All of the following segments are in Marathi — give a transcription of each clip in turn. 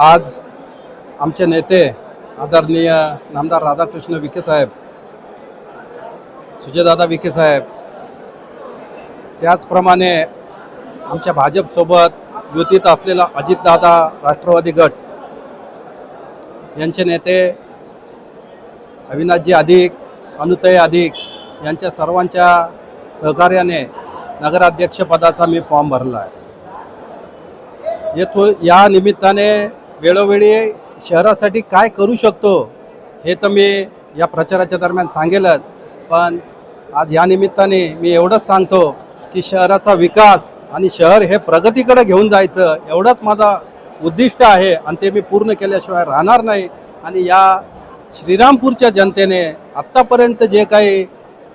आज आमचे नेते आदरणीय नामदार राधाकृष्ण विखे साहेब सुजयदादा विखे साहेब त्याचप्रमाणे आमच्या भाजपसोबत युतीत असलेला अजितदादा राष्ट्रवादी गट यांचे नेते अविनाशजी अधिक अनुतय अधिक यांच्या सर्वांच्या सहकार्याने नगराध्यक्षपदाचा मी फॉर्म भरला आहे. येथून या निमित्ताने वेळोवेळी शहरासाठी काय करू शकतो हे तर मी या प्रचाराच्या दरम्यान सांगेलच. पण आज या निमित्ताने मी एवढंच सांगतो की शहराचा विकास आणि शहर हे प्रगतीकडे घेऊन जायचं एवढंच माझा उद्दिष्ट आहे आणि ते मी पूर्ण केल्याशिवाय राहणार नाही. आणि या श्रीरामपूरच्या जनतेने आत्तापर्यंत जे काही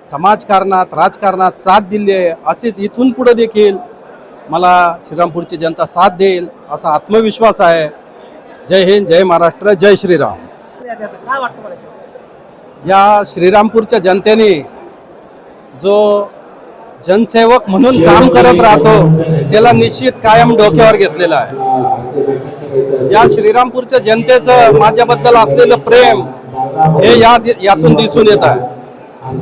समाजकारणात राजकारणात साथ दिली आहे असेच इथून पुढे देखील मला श्रीरामपूरची जनता साथ देईल असा आत्मविश्वास आहे. जय हिंद जय महाराष्ट्र जय श्रीराम. काय वाटतं या श्रीरामपूरच्या जनतेने जो जनसेवक म्हणून काम करत राहतो त्याला निश्चित कायम डोक्यावर घेतलेला आहे. या श्रीरामपूरच्या जनतेचं माझ्याबद्दल असलेलं प्रेम हे या यातून दिसून येत आहे.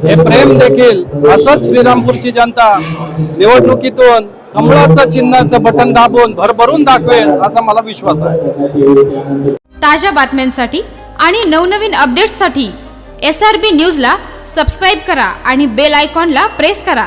हे प्रेम देखील असंच श्रीरामपूरची जनता निवडणुकीतून कमळाचं चिन्हाचं बटन दाबून भरभरून दाखवेल असा मला विश्वास आहे. ताज्या बातम्यांसाठी आणि नवनवीन अपडेट्ससाठी एस आर बी न्यूजला सबस्क्राईब करा आणि बेल आयकॉनला प्रेस करा.